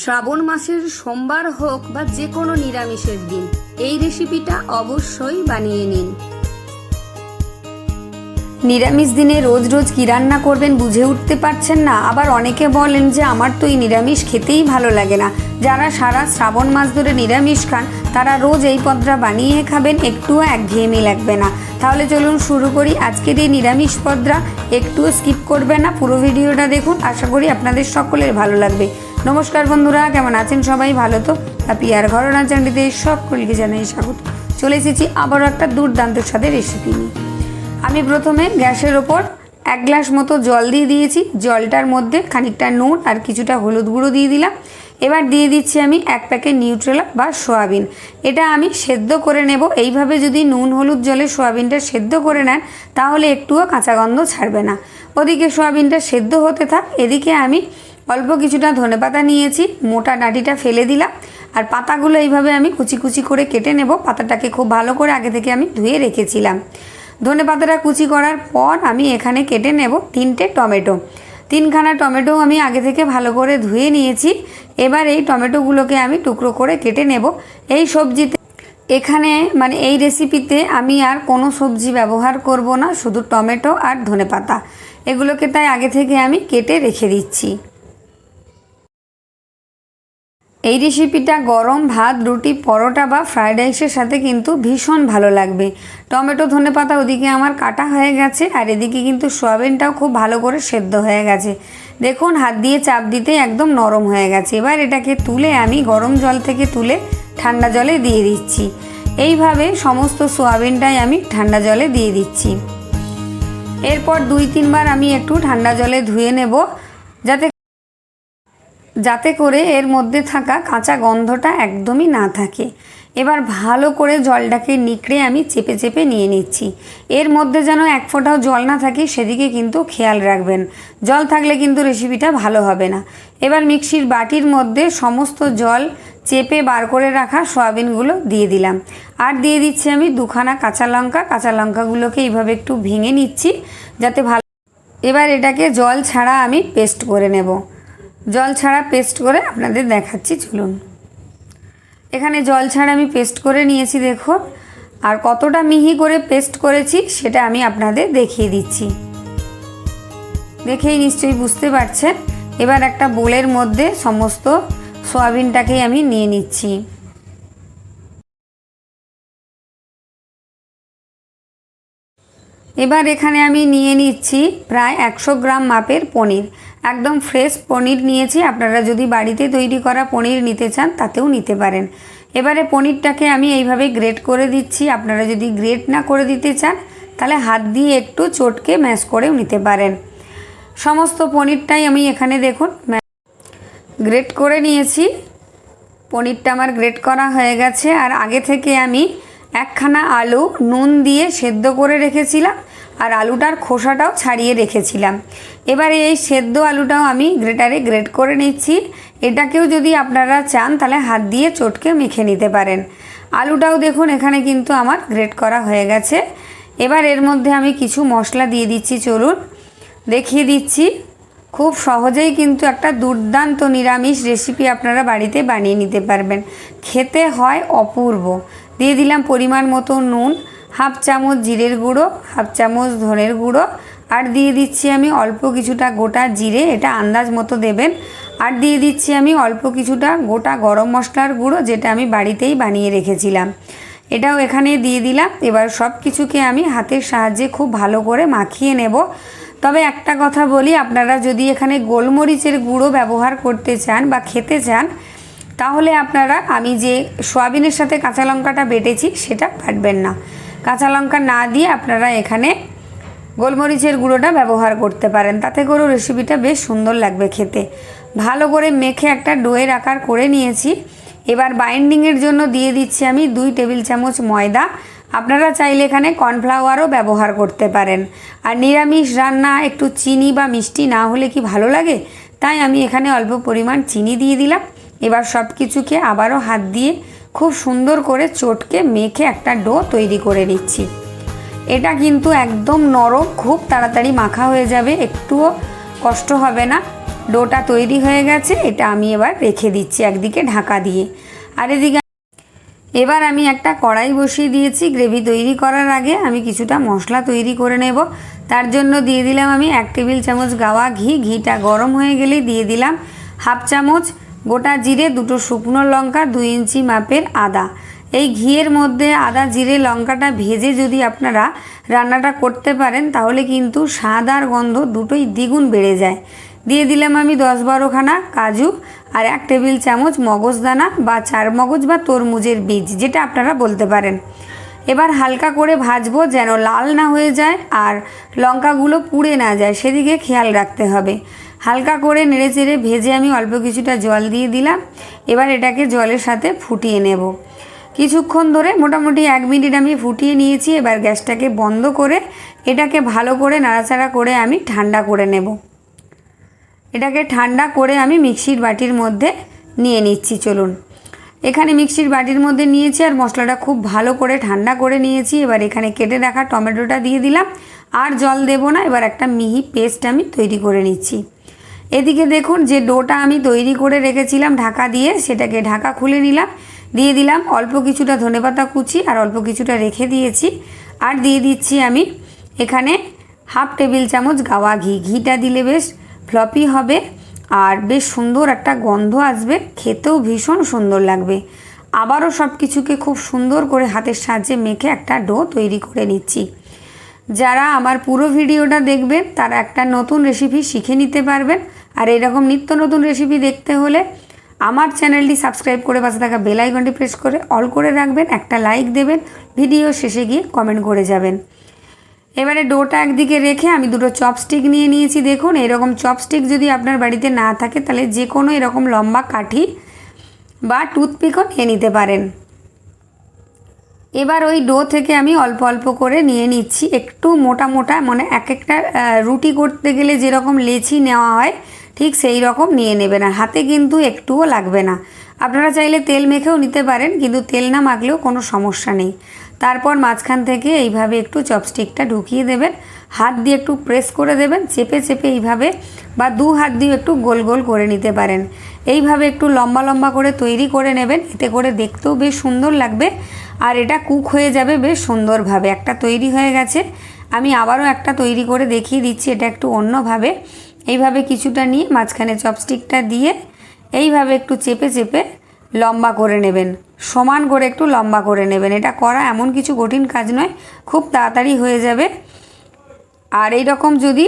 শ্রাবণ মাসের সোমবার হোক বা যে কোনো নিরামিষের দিন, এই রেসিপিটা অবশ্যই বানিয়ে নিন। নিরামিষ দিনে রোজ রোজ কি রান্না করবেন বুঝে উঠতে পারছেন না। আবার অনেকে বলেন যে, আমার তো এই নিরামিষ খেতেই ভালো লাগে না। যারা সারা শ্রাবণ মাস ধরে নিরামিষ খান, তারা রোজ এই পদটা বানিয়ে খাবেন, একটুও একঘেয়েমি লাগবে না। তাহলে চলুন শুরু করি আজকের এই নিরামিষ পদরা একটুও স্কিপ করবে না, পুরো ভিডিওটা দেখুন। আশা করি আপনাদের সকলের ভালো লাগবে। নমস্কার বন্ধুরা, কেমন আছেন সবাই? ভালো তো? আর ঘরনা চ্যানেলটিতে সকলকে জানাই স্বাগত। চলে এসেছি আবারও একটা দুর্দান্ত স্বাদের রেসিপি নিয়ে। আমি প্রথমে গ্যাসের ওপর এক গ্লাস মতো জল দিয়ে দিয়েছি। জলটার মধ্যে খানিকটা নুন আর কিছুটা হলুদ গুঁড়ো দিয়ে দিলাম। এবার দিয়ে দিচ্ছি আমি এক প্যাকেট নিউট্রেলা বা সোয়াবিন। এটা আমি সেদ্ধ করে নেব। এইভাবে যদি নুন হলুদ জলে সোয়াবিনটা সেদ্ধ করে নেন, তাহলে একটুও কাঁচা গন্ধ ছাড়বে না। ওদিকে সোয়াবিনটা সেদ্ধ হতে থাক। এদিকে আমি অল্প কিছুটা ধনেপাতা নিয়েছি, মোটা ডাঁটিটা ফেলে দিলাম, আর পাতাগুলো এইভাবে আমি কুচি কুচি করে কেটে নেব। পাতাটাকে খুব ভালো করে আগে থেকে আমি ধুয়ে রেখেছিলাম। ধনে পাতাটা কুচি করার পর আমি এখানে কেটে নেব তিনটে টমেটো। তিনখানা টমেটো আমি আগে থেকে ভালো করে ধুয়ে নিয়েছি। এবার এই টমেটোগুলোকে আমি টুকরো করে কেটে নেব। এই সবজিতে এখানে মানে এই রেসিপিতে আমি আর কোনো সবজি ব্যবহার করব না, শুধু টমেটো আর ধনেপাতা এগুলোকে তাই আগে থেকে আমি কেটে রেখে দিচ্ছি। এই রেসিপিটা গরম ভাত, রুটি, পরোটা বা ফ্রায়েড রাইসের সাথে কিন্তু ভীষণ ভালো লাগবে। টমেটো, ধনে পাতা ওদিকে আমার কাটা হয়ে গেছে আর এদিকে কিন্তু সয়াবিনটাও খুব ভালো করে সেদ্ধ হয়ে গেছে। দেখুন, হাত দিয়ে চাপ দিতে একদম নরম হয়ে গেছে। এবার এটাকে তুলে আমি গরম জল থেকে তুলে ঠান্ডা জলে দিয়ে দিচ্ছি। এইভাবে সমস্ত সোয়াবিনটাই আমি ঠান্ডা জলে দিয়ে দিচ্ছি। এরপর দুই তিনবার আমি একটু ঠান্ডা জলে ধুয়ে নেব, যাতে যাতে করে এর মধ্যে থাকা কাঁচা গন্ধটা একদমই না থাকে। এবার ভালো করে জলটাকে নিকড়ে আমি চেপে চেপে নিয়ে নিচ্ছি। এর মধ্যে যেন এক ফোঁটাও জল না থাকে সেদিকে কিন্তু খেয়াল রাখবেন। জল থাকলে কিন্তু রেসিপিটা ভালো হবে না। এবার মিক্সির বাটির মধ্যে সমস্ত জল চেপে বার করে রাখা সয়াবিনগুলো দিয়ে দিলাম। আর দিয়ে দিচ্ছি আমি দুখানা কাঁচা লঙ্কা। কাঁচা লঙ্কাগুলোকে এইভাবে একটু ভেঙে নিচ্ছি যাতে ভালো এবার এটাকে জল ছাড়া আমি পেস্ট করে নেব। জল ছাড়া পেস্ট করে আপনাদের দেখাচ্ছি, চলুন। এখানে জল ছাড়া আমি পেস্ট করে নিয়েছি, দেখুন। আর কতটা মিহি করে পেস্ট করেছি, সেটা আমি আপনাদের দেখিয়ে দিচ্ছি। দেখেই নিশ্চয়ই বুঝতে পারছেন, এবার একটা বোলের মধ্যে সমস্ত সোয়াবিনটাকেই আমি নিয়ে নিচ্ছি। এবার এখানে আমি নিয়ে নিচ্ছি প্রায় একশো গ্রাম মাপের পনির। একদম ফ্রেশ পনির নিয়েছি। আপনারা যদি বাড়িতে তৈরি করা পনির নিতে চান, তাতেও নিতে পারেন। এবারে পনিরটাকে আমি এইভাবে গ্রেট করে দিচ্ছি। আপনারা যদি গ্রেট না করে দিতে চান, তাহলে হাত দিয়ে একটু চটকে ম্যাশ করেও নিতে পারেন। সমস্ত পনিরটাই আমি এখানে দেখুন গ্রেট করে নিয়েছি। পনিরটা আমার গ্রেট করা হয়ে গেছে। আর আগে থেকে আমি একখানা আলু নুন দিয়ে সেদ্ধ করে রেখেছিলাম। আর আলুটার খোসাটাও ছাড়িয়ে রেখেছিলাম। এবারে এই সেদ্ধ আলুটাও আমি গ্রেটারে গ্রেট করে নিচ্ছি। এটাকেও যদি আপনারা চান, তাহলে হাত দিয়ে চটকে মেখে নিতে পারেন। আলুটাও দেখুন, এখানে কিন্তু আমার গ্রেট করা হয়ে গেছে। এবার এর মধ্যে আমি কিছু মশলা দিয়ে দিচ্ছি, চলুন। দেখিয়ে দিচ্ছি, খুব সহজেই কিন্তু একটা দুর্দান্ত নিরামিষ রেসিপি আপনারা বাড়িতে বানিয়ে নিতে পারবেন। খেতে হয় অপূর্ব। দিয়ে দিলাম পরিমাণ মতো নুন, হাফ চামচ জিরের গুঁড়ো, হাফ চামচ ধনের গুঁড়ো আর দিয়ে দিচ্ছি আমি অল্প কিছুটা গোটা জিরে, এটা আন্দাজ মতো দেবেন। আর দিয়ে দিচ্ছি আমি অল্প কিছুটা গোটা গরম মশলার গুঁড়ো, যেটা আমি বাড়িতেই বানিয়ে রেখেছিলাম। এটাও এখানে দিয়ে দিলাম। এবার সব কিছুকে আমি হাতের সাহায্যে খুব ভালো করে মাখিয়ে নেব। তবে একটা কথা বলি, আপনারা যদি এখানে গোলমরিচের গুঁড়ো ব্যবহার করতে চান বা খেতে চান, তাহলে আপনারা, আমি যে সোয়াবিনের সাথে কাঁচা লঙ্কাটা বেটেছি, সেটা বাটবেন না। কাঁচা লঙ্কা না দিয়ে আপনারা এখানে গোলমরিচের গুঁড়োটা ব্যবহার করতে পারেন। তাতে করেও রেসিপিটা বেশ সুন্দর লাগবে খেতে। ভালো করে মেখে একটা ডোয়ের আকার করে নিয়েছি। এবার বাইন্ডিংয়ের জন্য দিয়ে দিচ্ছি আমি দুই টেবিল চামচ ময়দা। আপনারা চাইলে এখানে কর্নফ্লাওয়ারও ব্যবহার করতে পারেন। আর নিরামিষ রান্না একটু চিনি বা মিষ্টি না হলে কি ভালো লাগে? তাই আমি এখানে অল্প পরিমাণ চিনি দিয়ে দিলাম। এবার সব কিছুকে আবারও হাত দিয়ে খুব সুন্দর করে চটকে মেখে একটা ডো তৈরি করে নিচ্ছি। এটা কিন্তু একদম নরম, খুব তাড়াতাড়ি মাখা হয়ে যাবে, একটুও কষ্ট হবে না। ডোটা তৈরি হয়ে গেছে, এটা আমি এবার রেখে দিচ্ছি একদিকে ঢাকা দিয়ে। আর এদিকে এবার আমি একটা কড়াই বসিয়ে দিয়েছি, গ্রেভি তৈরি করার আগে আমি কিছুটা মশলা তৈরি করে নেব। তার জন্য দিয়ে দিলাম আমি এক টেবিল চামচ গাওয়া ঘি, ঘিটা গরম হয়ে গেলেই দিয়ে দিলাম হাফ চামচ গোটা জিরে, দুটো শুকনো লঙ্কা, দুই ইঞ্চি মাপের আদা। এই ঘিয়ের মধ্যে আদা, জিরে, লঙ্কাটা ভেজে যদি আপনারা রান্নাটা করতে পারেন, তাহলে কিন্তু স্বাদ আর গন্ধ দুটোই দ্বিগুণ বেড়ে যায়। দিয়ে দিলাম আমি দশ বারোখানা কাজু আর এক টেবিল চামচ মগজদানা বা চার মগজ বা তরমুজের বীজ, যেটা আপনারা বলতে পারেন। এবার হালকা করে ভাজবো যেন লাল না হয়ে যায় আর লঙ্কাগুলো পুড়ে না যায়, সেদিকে খেয়াল রাখতে হবে। হালকা করে নেড়ে চেড়ে ভেজে আমি অল্প কিছুটা জল দিয়ে দিলাম। এবার এটাকে জলের সাথে ফুটিয়ে নেব। কিছুক্ষণ ধরে মোটামুটি এক মিনিট আমি ফুটিয়ে নিয়েছি, এবার গ্যাসটাকে বন্ধ করে এটাকে ভালো করে নাড়াচাড়া করে আমি ঠান্ডা করে নেব। এটাকে ঠান্ডা করে আমি মিক্সির বাটির মধ্যে নিয়ে নিচ্ছি, চলুন। এখানে মিক্সির বাটির মধ্যে নিয়েছি আর মশলাটা খুব ভালো করে ঠান্ডা করে নিয়েছি। এবার এখানে কেটে রাখা টমেটোটা দিয়ে দিলাম। আর জল দেব না, এবার একটা মিহি পেস্ট আমি তৈরি করে নিচ্ছি। এদিকে দেখুন যে ডোটা আমি তৈরি করে রেখেছিলাম ঢাকা দিয়ে, সেটাকে ঢাকা খুলে নিলাম। দিয়ে দিলাম অল্প কিছুটা ধনেপাতা কুচি আর অল্প কিছুটা রেখে দিয়েছি। আর দিয়ে দিচ্ছি আমি এখানে হাফ টেবিল চামচ গাওয়া ঘি। ঘিটা দিলে বেশ ফ্লপি হবে আর বেশ সুন্দর একটা গন্ধ আসবে। খেতেও ভীষণ সুন্দর লাগবে। আবারও সব কিছুকে খুব সুন্দর করে হাতের সাহায্যে মেখে একটা ডো তৈরি করে নিচ্ছি। যারা আমার পুরো ভিডিওটা দেখবেন, তারা একটা নতুন রেসিপি শিখে নিতে পারবেন। আর এরকম নিত্য নতুন রেসিপি দেখতে হলে আমার চ্যানেলটি সাবস্ক্রাইব করে পাশে থাকা বেল আইকনটি প্রেস করে অল করে রাখবেন, একটা লাইক দেবেন ভিডিও শেষে গিয়ে কমেন্ট করে যাবেন। এবারে ডোটা একদিকে রেখে আমি দুটো চপস্টিক নিয়ে নিয়েছি, দেখুন, এরকম চপস্টিক যদি আপনার বাড়িতে না থাকে, তাহলে যে কোনো এরকম লম্বা কাঠি বা টুথপিকও নিয়ে নিতে পারেন। এবার ওই ডো থেকে আমি অল্প অল্প করে নিয়ে নিচ্ছি, একটু মোটা মোটা মানে এক একটা রুটি করতে গেলে যেরকম লেচি নেওয়া হয় ঠিক সেই রকম নিয়ে নেবেন আর হাতে কিন্তু একটুও লাগবে না। আপনারা চাইলে তেল মেখেও নিতে পারেন, কিন্তু তেল না মাখলেও কোনো সমস্যা নেই। তারপর মাঝখান থেকে এইভাবে একটু চপস্টিকটা ঢুকিয়ে দেবেন, হাত দিয়ে একটু প্রেস করে দেবেন, চেপে চেপে এইভাবে বা দু হাত দিয়ে একটু গোল গোল করে নিতে পারেন। এইভাবে একটু লম্বা লম্বা করে তৈরি করে নেবেন, এতে করে দেখতেও বেশ সুন্দর লাগবে আর এটা কুক হয়ে যাবে বেশ সুন্দরভাবে। একটা তৈরি হয়ে গেছে, আমি আবারও একটা তৈরি করে দেখিয়ে দিচ্ছি, এটা একটু অন্যভাবে। এইভাবে কিছুটা নিয়ে মাঝখানে চপস্টিকটা দিয়ে এইভাবে একটু চেপে চেপে লম্বা করে নেবেন। সমান করে একটু লম্বা করে নেবেন। এটা করা এমন কিছু কঠিন কাজ নয়, খুব তাড়াতাড়ি হয়ে যাবে। আর এই রকম যদি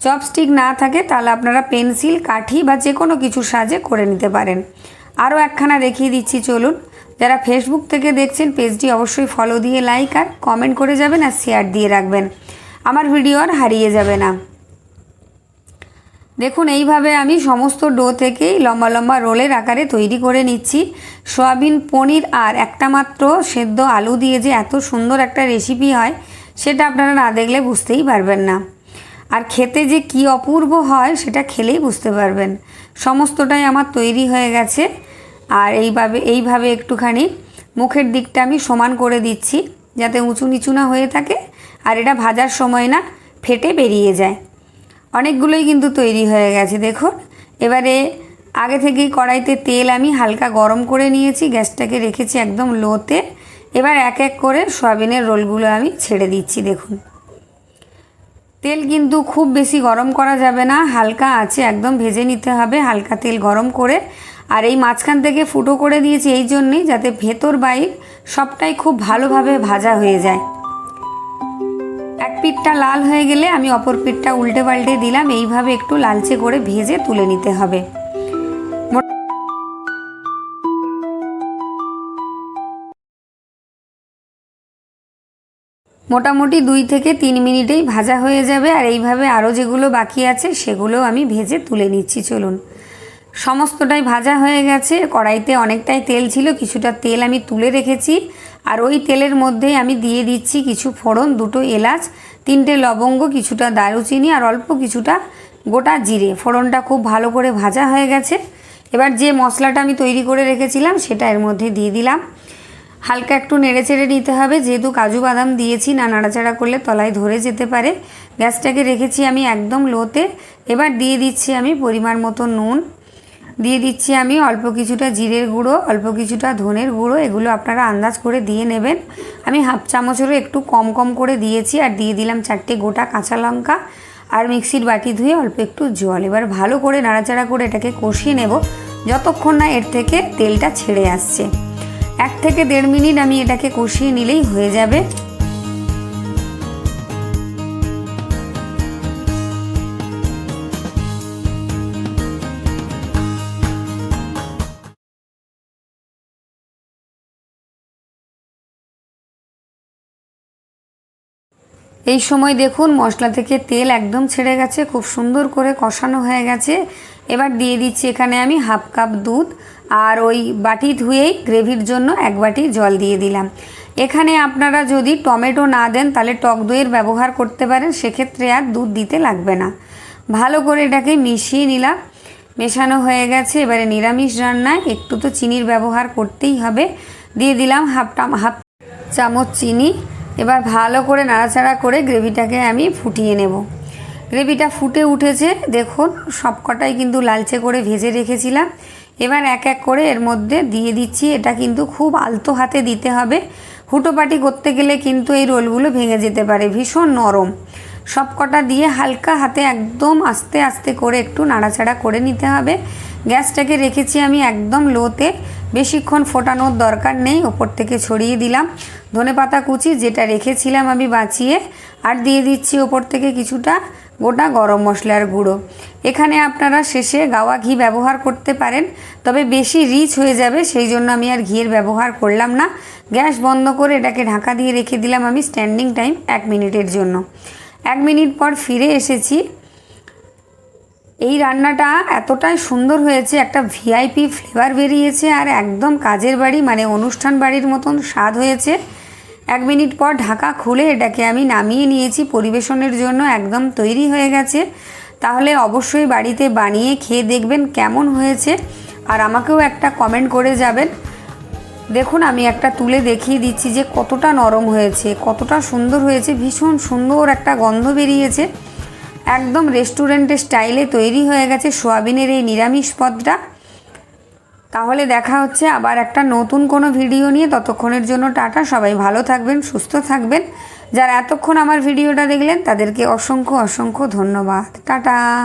চপস্টিক না থাকে, তাহলে আপনারা পেন্সিল, কাঠি বা যে কোনো কিছু সাজে করে নিতে পারেন। আরও একখানা দেখিয়ে দিচ্ছি, চলুন। যারা ফেসবুক থেকে দেখছেন, পেজটি অবশ্যই ফলো দিয়ে লাইক আর কমেন্ট করে যাবেন আর শেয়ার দিয়ে রাখবেন। আমার ভিডিও আর হারিয়ে যাবে না। দেখুন, এইভাবে আমি সমস্ত ডো থেকেই লম্বা লম্বা রোলের আকারে তৈরি করে নিচ্ছি। সয়াবিন, পনির আর একটা মাত্র সেদ্ধ আলু দিয়ে যে এত সুন্দর একটা রেসিপি হয়, সেটা আপনারা না দেখলে বুঝতেই পারবেন না। আর খেতে যে কি অপূর্ব হয়, সেটা খেলেই বুঝতে পারবেন। সমস্তটাই আমার তৈরি হয়ে গেছে। আর এইভাবে এইভাবে একটুখানি মুখের দিকটা আমি সমান করে দিচ্ছি, যাতে উঁচু নিচু না হয়ে থাকে, আর এটা ভাজার সময় না ফেটে বেরিয়ে যায়। অনেকগুলোই কিন্তু তৈরি হয়ে গেছে, দেখুন। এবারে আগে থেকেই কড়াইতে তেল আমি হালকা গরম করে নিয়েছি, গ্যাসটাকে রেখেছি একদম লোতে। এবার এক এক করে সয়াবিনের রোলগুলো আমি ছেড়ে দিচ্ছি, দেখুন। তেল কিন্তু খুব বেশি গরম করা যাবে না, হালকা আছে, একদম ভেজে নিতে হবে, হালকা তেল গরম করে। আর এই মাঝখান থেকে ফুটো করে দিয়েছি, এই জন্যেই যাতে ভেতর বাইর সবটাই খুব ভালোভাবে ভাজা হয়ে যায়। এক পিঠটা লাল হয়ে গেলে আমি অপর পিঠটা উল্টে পাল্টে দিলাম। এইভাবে একটু লালচে করে ভেজে তুলে নিতে হবে। মোটামুটি দুই থেকে তিন মিনিটেই ভাজা হয়ে যাবে। আর এইভাবে আরও যেগুলো বাকি আছে, সেগুলো আমি ভেজে তুলে নিচ্ছি। চলুন। সমস্তটাই ভাজা হয়ে গেছে। কড়াইতে অনেকটাই তেল ছিল, কিছুটা তেল আমি তুলে রেখেছি। আর ওই তেলের মধ্যেই আমি দিয়ে দিচ্ছি কিছু ফোড়ন, দুটো এলাচ, তিনটে লবঙ্গ, কিছুটা দারুচিনি আর অল্প কিছুটা গোটা জিরে। ফোড়নটা খুব ভালো করে ভাজা হয়ে গেছে। এবার যে মশলাটা আমি তৈরি করে রেখেছিলাম সেটা এর মধ্যে দিয়ে দিলাম। হালকা একটু নেড়ে চেড়ে নিতে হবে, যেহেতু কাজু বাদাম দিয়েছি, না নাড়াচাড়া করলে তলায় ধরে যেতে পারে। গ্যাসটাকে রেখেছি আমি একদম লোতে। এবার দিয়ে দিচ্ছি আমি পরিমাণ মতো নুন। দিয়ে দিচ্ছি আমি অল্প কিছুটা জিরের গুঁড়ো, অল্প কিছুটা ধনের গুঁড়ো, এগুলো আপনারা আন্দাজ করে দিয়ে নেবেন। আমি হাফ চামচেরও একটু কম কম করে দিয়েছি আর দিয়ে দিলাম চারটে গোটা কাঁচা লঙ্কা আর মিক্সির বাটি ধুয়ে অল্প একটু জল। এবার ভালো করে নাড়াচাড়া করে এটাকে কষিয়ে নেব, যতক্ষণ না এর থেকে তেলটা ছেড়ে আসছে। এক থেকে দেড় মিনিট আমি এটাকে কষিয়ে নিলেই হয়ে যাবে। এই সময় দেখুন, মশলা থেকে তেল একদম ছেড়ে গেছে, খুব সুন্দর করে কষানো হয়ে গেছে। এবার দিয়ে দিচ্ছি এখানে আমি হাফ কাপ দুধ আর ওই বাটি ধুয়েই গ্রেভির জন্য এক বাটি জল দিয়ে দিলাম। এখানে আপনারা যদি টমেটো না দেন, তাহলে টক দইয়ের ব্যবহার করতে পারেন, সেক্ষেত্রে আর দুধ দিতে লাগবে না। ভালো করে এটাকে মিশিয়ে নিলাম। মেশানো হয়ে গেছে, এবারে নিরামিষ রান্নায় একটু তো চিনির ব্যবহার করতেই হবে। দিয়ে দিলাম হাফ হাফ চামচ চিনি। এবার ভালো করে নাড়াচাড়া করে গ্রেভিটাকে আমি ফুটিয়ে নেব। গ্রেভিটা ফুটে উঠেছে, দেখুন সবকটাই কিন্তু লালচে করে ভেজে রেখেছিলাম। এবার এক এক করে এর মধ্যে দিয়ে দিচ্ছি, এটা কিন্তু খুব আলতো হাতে দিতে হবে। হুটোপাটি করতে গেলে কিন্তু এই রোলগুলো ভেঙে যেতে পারে, ভীষণ নরম। সবকটা দিয়ে হালকা হাতে একদম আস্তে আস্তে করে একটু নাড়াচাড়া করে নিতে হবে। গ্যাসটাকে রেখেছি আমি একদম লোতে। বেশিক্ষণ ফোটানোর দরকার নেই, ওপর থেকে ছড়িয়ে দিলাম। ধনে পাতা কুচি যেটা রেখেছিলাম আমি বাঁচিয়ে, আর দিয়ে দিচ্ছি ওপর থেকে কিছুটা গোটা গরম মশলার গুঁড়ো। এখানে আপনারা শেষে গাওয়া ঘি ব্যবহার করতে পারেন, তবে বেশি রিচ হয়ে যাবে, সেই জন্য আমি আর ঘিয়ের ব্যবহার করলাম না। গ্যাস বন্ধ করে এটাকে ঢাকা দিয়ে রেখে দিলাম আমি স্ট্যান্ডিং টাইম এক মিনিটের জন্য। এক মিনিট পর ফিরে এসেছি। এই রান্নাটা এতটাই সুন্দর হয়েছে, একটা ভিআইপি ফ্লেভার বেরিয়েছে আর একদম কাজের বাড়ি মানে অনুষ্ঠান বাড়ির মতন স্বাদ হয়েছে। এক মিনিট পর ঢাকা খুলে এটাকে আমি নামিয়ে নিয়েছি, পরিবেশনের জন্য একদম তৈরি হয়ে গেছে। তাহলে অবশ্যই বাড়িতে বানিয়ে খেয়ে দেখবেন কেমন হয়েছে, আর আমাকেও একটা কমেন্ট করে যাবেন। দেখুন, আমি একটা তুলে দেখিয়ে দিচ্ছি যে কতটা নরম হয়েছে, কতটা সুন্দর হয়েছে, ভীষণ সুন্দর একটা গন্ধ বেরিয়েছে। একদম রেস্টুরেন্টের স্টাইলে তৈরি হয়ে গেছে সোয়াবিনের এই নিরামিষ পদটা। তাহলে দেখা হচ্ছে আবার একটা নতুন কোনো ভিডিও নিয়ে। ততক্ষণের জন্য টাটা, সবাই ভালো থাকবেন, সুস্থ থাকবেন। যারা এতক্ষণ আমার ভিডিওটা দেখলেন, তাদেরকে অসংখ্য অসংখ্য ধন্যবাদ। টাটা!